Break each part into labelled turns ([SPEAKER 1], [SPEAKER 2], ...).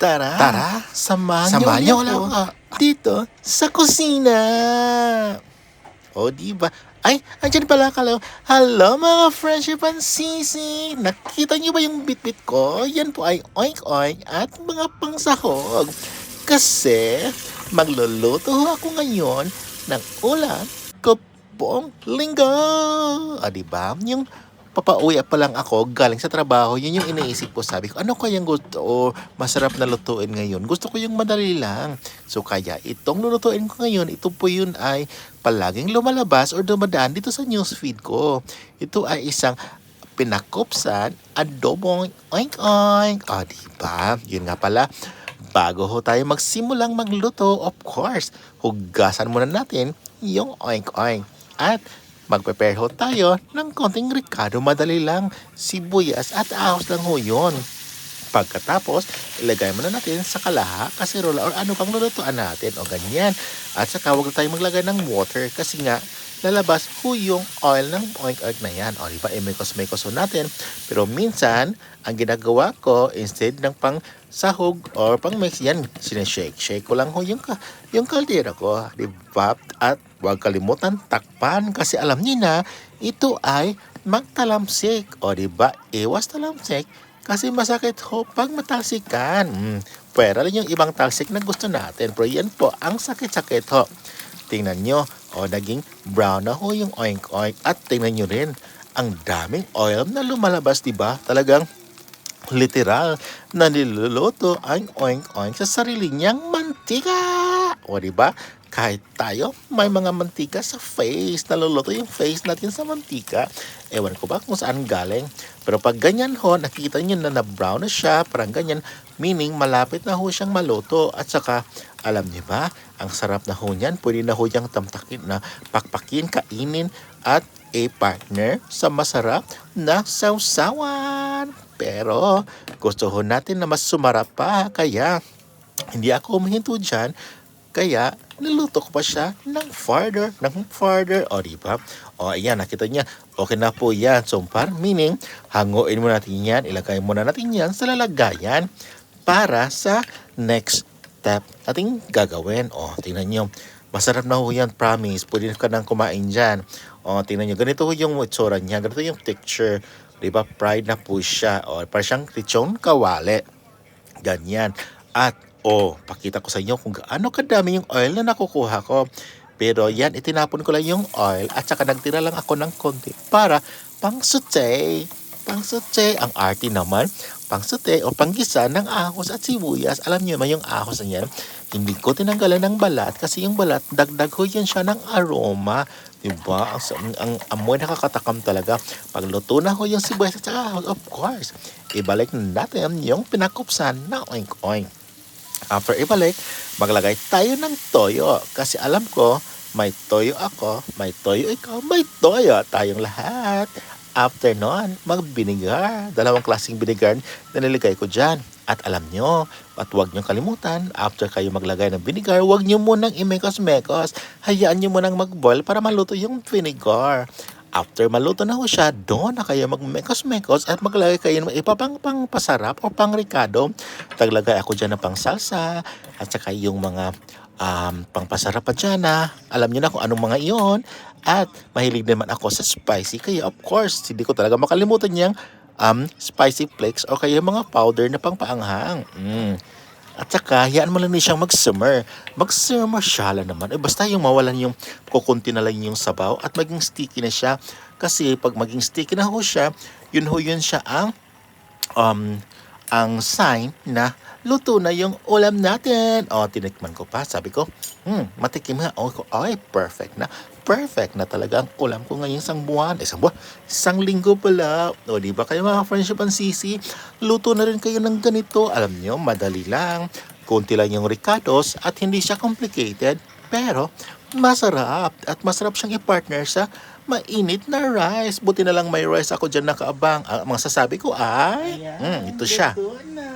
[SPEAKER 1] Tara,
[SPEAKER 2] Tara,
[SPEAKER 1] samahan,
[SPEAKER 2] samahan
[SPEAKER 1] niyo
[SPEAKER 2] niyo
[SPEAKER 1] ako dito sa kusina. O, di ba? Ay, andyan pala kalaw. Hello mga friendship and sisi. Nakita niyo ba yung bitbit ko? Yan po ay oink oink at mga pangsahog. Kasi magluluto ako ngayon ng ulam ko buong linggo. Ah, di ba? Yung papauwi pa lang ako galing sa trabaho, yun yung iniisip ko. Sabi ko, ano kayang gusto o masarap na lutuin ngayon? Gusto ko yung madali lang. So kaya itong lulutuin ko ngayon, ito po yun ay palaging lumalabas or dumadaan dito sa newsfeed ko. Ito ay isang pinakupsan adobong oink oink. O, diba? Yun nga pala. Bago ho tayo magsimulang magluto, of course, hugasan muna natin yung oink oink. At magprepare ho tayo ng konting ricado madali lang, sibuyas at ahos lang ho yun. Pagkatapos, ilagay muna natin sa kalaha, kasirola or ano pang lulutuan natin o ganyan. At saka huwag na tayo maglagay ng water kasi nga lalabas ho yung oil ng oink oink na yan. O diba, imekos-mekos ho natin. Pero minsan, ang ginagawa ko, instead ng pang sahog or pang mix, yan, sinashake. Shake ko lang ho yung, ka- yung kaldera ko. Diba? At huwag kalimutan takpan kasi alam niyo na, ito ay magtalamsik. O diba, iwas talamsik kasi masakit ho pag matalsikan. Mm, pwera lang yung ibang talsik na gusto natin. Pero yan po, ang sakit-sakit ho. Tingnan nyo, o naging brown na ho yung oink-oink. At tingnan nyo rin, ang daming oil na lumalabas, di ba? Talagang literal na niluluto ang oink-oink sa sarili niyang mantika. O di ba? Kahit tayo, may mga mantika sa face. Naluluto yung face natin sa mantika. Ewan ko ba kung saan galing. Pero pag ganyan ho, nakikita niyo na na-brown na siya, parang ganyan, meaning malapit na ho siyang maluto. At saka, alam niyo ba, ang sarap na ho niyan, pwede na ho niyang tamtakin na pakpakin, kainin, at a partner sa masarap na sausawan. Pero gusto ho natin na mas sumarap pa, kaya hindi ako humihinto dyan. Kaya, niluto ko pa siya ng farther, ng farther. O, di ba? O, ayan, nakita niya. Okay na po yan. So, par, meaning, hanguin mo natin yan, ilagay muna natin yan sa lalagayan para sa next step nating gagawin. O, tingnan nyo. Masarap na ho yan, promise. Pwede ka nang kumain dyan. O, tingnan nyo. Ganito ho yung itsura niya. Ganito yung texture. Di ba? Fried na po siya. O, parang siyang lechon kawale. Ganyan. At, oh, pakita ko sa inyo kung gaano kadami yung oil na nakukuha ko. Pero yan, itinapon ko lang yung oil at saka nagtira lang ako ng konti para pang saute. Pang saute. Ang arty naman, pang saute o panggisa ng ahos at sibuyas. Alam niyo naman yung ahos na yan, hindi ko tinanggalan ng balat kasi yung balat, dagdag ko yan siya ng aroma. Diba? Ang, ang, ang amoy nakakatakam talaga. Pagluto na ko yung sibuyas at saka ahos, of course, ibalik na natin yung pinakupsan na oink-oink. After ibalik, maglagay tayo ng toyo. Kasi alam ko, may toyo ako, may toyo ikaw, may toyo tayong lahat. After nun, mag-vinegar. Dalawang klaseng vinegar na nilagay ko dyan. At alam nyo, at huwag nyo kalimutan, after kayo maglagay ng vinegar, huwag nyo munang imekos-mekos. Hayaan nyo munang mag-boil para maluto yung vinegar. After maluto na ho siya, doon na kayo magmekos-mekos at maglagay kayo ng iba pang pang pasarap o pang ricado. Taglagay ako dyan ng pang salsa at saka yung mga um, pang pasarap pa dyan na alam niyo na kung anong mga iyon. At mahilig naman ako sa spicy kaya of course, hindi ko talaga makalimutan yung um, spicy flakes o kaya mga powder na pang paanghang. Mm. At saka, hayaan mo lang din siyang mag-simmer. Mag-simmer siya lang naman. Eh, basta yung mawalan yung kukunti na lang yung sabaw at maging sticky na siya. Kasi pag maging sticky na ho siya, yun ho yun siya ang um, ang sign na luto na yung ulam natin. O, tinikman ko pa. Sabi ko, hmm, matikim nga. O, ay, perfect na. Perfect na talaga ang ulam ko ngayong isang buwan. Isang buwan? Isang linggo pala. O, di ba kayo mga friendship and sisi? Luto na rin kayo ng ganito. Alam nyo, madali lang. Kunti lang yung ricados at hindi siya complicated. Pero, masarap. At masarap siyang i-partner sa mainit na rice. Buti na lang may rice ako dyan nakaabang. Ang mga sasabi ko ay, mm, ito siya.
[SPEAKER 2] Na.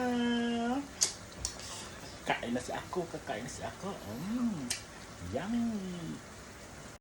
[SPEAKER 2] Kain na si ako, kakain na si ako. Mm. Yummy.